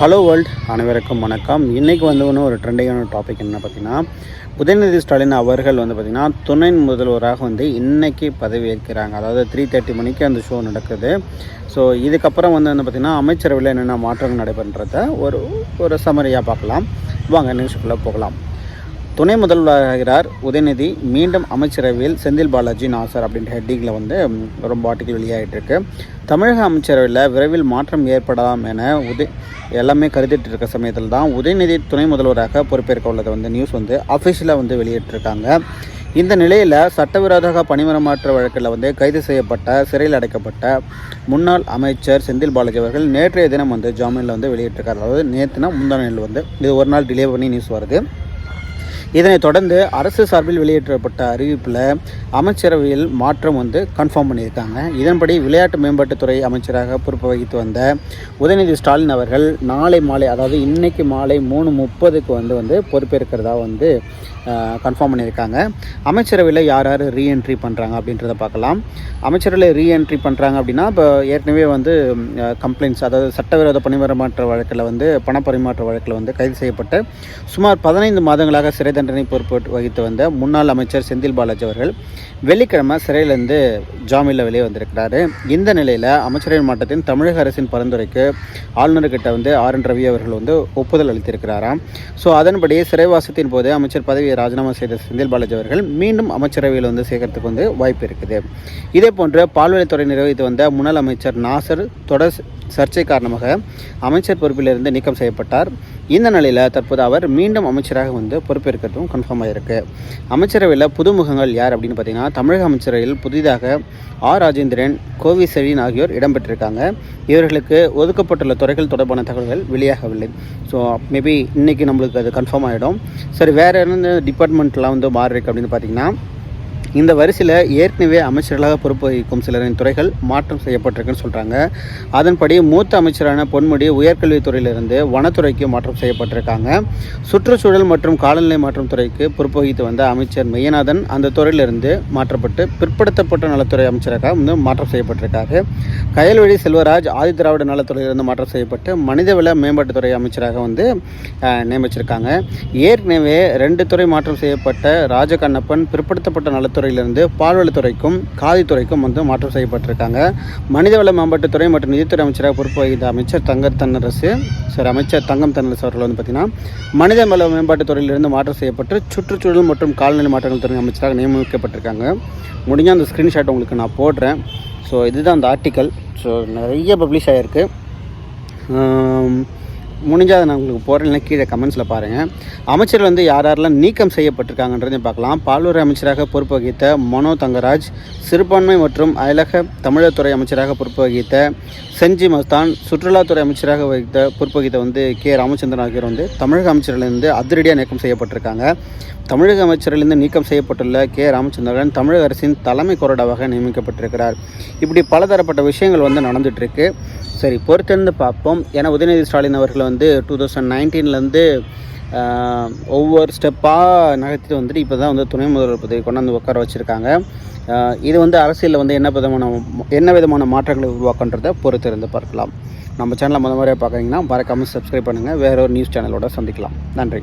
Hello world அனைவருக்கும் வணக்கம். இன்றைக்கி வந்து ஒன்று ஒரு ட்ரெண்டிங்கான டாபிக் என்ன பார்த்தீங்கன்னா உதயநிதி ஸ்டாலின் அவர்கள் வந்து பார்த்திங்கன்னா துணை முதல்வராக வந்து இன்றைக்கி பதவி ஏற்கிறாங்க அதாவது த்ரீ தேர்ட்டி மணிக்கு அந்த ஷோ நடக்குது. ஸோ இதுக்கப்புறம் வந்து வந்து பார்த்திங்கன்னா அமைச்சரவையில் என்னென்ன மாற்றங்கள் நடைபெறன்றத ஒரு ஒரு சமரியாக பார்க்கலாம். வாங்க நியூஸுக்குள்ளே போகலாம். துணை முதல்வராகிறார் உதயநிதி மீண்டும் அமைச்சரவையில் செந்தில் பாலாஜி நாசர் அப்படின்ற ஹெட்டிங்கில் வந்து ரொம்ப ஆர்டிக்கல் வெளியாகிட்டு இருக்கு தமிழக அமைச்சரவையில் விரைவில் மாற்றம் ஏற்படலாம் என உதய எல்லாமே கருதிட்டு இருக்க சமயத்தில் தான் உதயநிதி துணை முதல்வராக பொறுப்பேற்க உள்ளதை வந்து நியூஸ் வந்து அஃபிஷியலாக வந்து வெளியிட்டிருக்காங்க. இந்த நிலையில் சட்டவிரோத பணிமரமாற்ற வழக்கில் வந்து கைது செய்யப்பட்ட சிறையில் அடைக்கப்பட்ட முன்னாள் அமைச்சர் செந்தில் பாலாஜி அவர்கள் நேற்றைய தினம் வந்து ஜாமீனில் வந்து வெளியிட்டிருக்கார். அதாவது நேற்றுனா முந்தா நாள் வந்து இது ஒரு நாள் டிலே பண்ணி நியூஸ் வருது. இதனைத் தொடர்ந்து அரசு சார்பில் வெளியேற்றப்பட்ட அறிவிப்பில் அமைச்சரவையில் மாற்றம் வந்து கன்ஃபார்ம் பண்ணியிருக்காங்க. இதன்படி விளையாட்டு மேம்பாட்டுத்துறை அமைச்சராக பொறுப்பு வகித்து வந்த உதயநிதி ஸ்டாலின் அவர்கள் நாளை மாலை அதாவது இன்னைக்கு மாலை மூணு முப்பதுக்கு வந்து வந்து பொறுப்பேற்கிறதா வந்து கன்ஃபார்ம் பண்ணியிருக்காங்க. அமைச்சரவையில் யார் யார் ரீஎன்ட்ரி பண்ணுறாங்க அப்படின்றத பார்க்கலாம். அமைச்சரவையில் ரீஎன்ட்ரி பண்ணுறாங்க அப்படின்னா இப்போ ஏற்கனவே வந்து கம்ப்ளைண்ட்ஸ் அதாவது சட்டவிரோத பணிபரிமாற்ற வழக்கில் வந்து பணப்பரிமாற்ற வழக்கில் வந்து கைது செய்யப்பட்டு சுமார் பதினைந்து மாதங்களாக சிறை தண்டனை பொறுப்பு வகித்து வந்த முன்னாள் அமைச்சர் செந்தில் பாலாஜி அவர்கள் வெள்ளிக்கிழமை சிறையிலிருந்து ஜாமீனில் வெளியே வந்திருக்கிறாரு. இந்த நிலையில் அமைச்சரவை மாற்றத்தின் தமிழக அரசின் பரிந்துரைக்கு ஆளுநர்கிட்ட வந்து ஆர் என் ரவி அவர்கள் வந்து ஒப்புதல் அளித்திருக்கிறாராம். ஸோ அதன்படி சிறைவாசத்தின் போது அமைச்சர் பதவியை ராஜினாமா செய்த செந்தில் பாலாஜி அவர்கள் மீண்டும் அமைச்சரவையில் வந்து சேர்க்கறதுக்கு வந்து வாய்ப்பு இருக்குது. இதே போன்று பால்வழித்துறை நிர்வகித்து வந்த முன்னாள் அமைச்சர் நாசர் தொடர் சர்ச்சை காரணமாக அமைச்சர் பொறுப்பிலிருந்து நீக்கம் செய்யப்பட்டார். இந்த நிலையில் தற்போது அவர் மீண்டும் அமைச்சராக வந்து பொறுப்பேற்கிறதும் கன்ஃபார்ம் ஆகிருக்கு அமைச்சரவையில் புதுமுகங்கள் யார் அப்படின்னு பார்த்தீங்கன்னா தமிழக அமைச்சரவையில் புதிதாக ஆர் ராஜேந்திரன் கோவி செழியன் ஆகியோர் இடம்பெற்றிருக்காங்க. இவர்களுக்கு ஒதுக்கப்பட்டுள்ள துறைகள் தொடர்பான தகவல்கள் வெளியாகவில்லை. ஸோ மேபி இன்னைக்கு நம்மளுக்கு அது கன்ஃபார்ம் ஆகிடும் சரி வேறு என்ன டிபார்ட்மெண்ட்லாம் வந்து மாறிருக்கு அப்படின்னு பார்த்தீங்கன்னா இந்த வரிசையில் ஏற்கனவே அமைச்சர்களாக பொறுப்பு வகிக்கும் சிலரின் துறைகள் மாற்றம் செய்யப்பட்டிருக்குன்னு சொல்கிறாங்க அதன்படி மூத்த அமைச்சரான பொன்முடி உயர்கல்வித்துறையிலிருந்து வனத்துறைக்கு மாற்றம் செய்யப்பட்டிருக்காங்க. சுற்றுச்சூழல் மற்றும் காலநிலை மாற்றம் துறைக்கு பொறுப்பு வகித்து வந்த அமைச்சர் மெய்யநாதன் அந்த துறையிலிருந்து மாற்றப்பட்டு பிற்படுத்தப்பட்ட நலத்துறை அமைச்சராக வந்து மாற்றம் செய்யப்பட்டிருக்காரு. கயல்வழி செல்வராஜ் ஆதி திராவிட நலத்துறையிலிருந்து மாற்றம் செய்யப்பட்டு மனிதவள மேம்பாட்டுத்துறை அமைச்சராக வந்து நியமிச்சிருக்காங்க. ஏற்கனவே ரெண்டு துறை மாற்றம் செய்யப்பட்ட ராஜகண்ணப்பன் பிற்படுத்தப்பட்ட நலத்துறை துறையிலிருந்து பால்வளத்துறைக்கும் காதித்துறைக்கும் வந்து மாற்றம் செய்யப்பட்டிருக்காங்க. மனிதவள மேம்பாட்டுத்துறை மற்றும் நிதித்துறை அமைச்சராக பொறுப்பு வகித்த அமைச்சர் தங்கர் தன்னரசு சார் அமைச்சர் தங்கம் தன்னரசு அவர்கள் வந்து பார்த்திங்கன்னா மனிதவள மேம்பாட்டுத்துறையிலிருந்து மாற்றம் செய்யப்பட்டு சுற்றுச்சூழல் மற்றும் கால்நிலை மாற்றங்கள் துறை அமைச்சராக நியமிக்கப்பட்டிருக்காங்க. முடிஞ்ச அந்த ஸ்க்ரீன்ஷாட் உங்களுக்கு நான் போடுறேன். ஸோ இதுதான் அந்த ஆர்டிக்கல் ஸோ நிறைய பப்ளிஷ் ஆகிருக்கு முடிஞ்சால் நான் உங்களுக்கு போகிறேன் கீழே கமெண்ட்ஸில் பாருங்கள் அமைச்சர் வந்து யார் யாரெல்லாம் நீக்கம் செய்யப்பட்டிருக்காங்கன்றதையும் பார்க்கலாம். பால்வரை அமைச்சராக பொறுப்பு வகித்த மனோ தங்கராஜ் சிறுபான்மை மற்றும் அயலக தமிழகத்துறை அமைச்சராக பொறுப்பு வகித்த செஞ்சி மஸ்தான் சுற்றுலாத்துறை அமைச்சராக வகித்த பொறுப்பு வகித்த வந்து கே. ராமச்சந்திரன் ஆகியோர் வந்து தமிழக அமைச்சர்களிலிருந்து அதிரடியாக நீக்கம் செய்யப்பட்டிருக்காங்க. தமிழக அமைச்சரிலிருந்து நீக்கம் செய்யப்பட்டுள்ள கே. ராமச்சந்திரன் தமிழக அரசின் தலைமை கொறடாவாக நியமிக்கப்பட்டிருக்கிறார். இப்படி பலதரப்பட்ட விஷயங்கள் வந்து நடந்துட்டு இருக்கு. சரி பொறுத்திருந்து பார்ப்போம். ஏன்னா உதயநிதி ஸ்டாலின் அவர்கள் வந்து டூ தௌசண்ட் நைன்டீன்லேருந்து ஒவ்வொரு ஸ்டெப்பாக நகர்த்திட்டு வந்துட்டு இப்போ தான் வந்து துணை முதல்வர் பதவி கொண்டாந்து உட்கார வச்சுருக்காங்க. இது வந்து அரசியலில் வந்து என்ன விதமான என்ன விதமான மாற்றங்களை உருவாக்குன்றதை பொறுத்து இருந்து பார்க்கலாம். நம்ம சேனலை முத முறையாக பார்க்குறீங்கன்னா மறக்காமல் சப்ஸ்கிரைப் பண்ணுங்கள் வேற ஒரு நியூஸ் சேனலோட சந்திக்கலாம். நன்றி.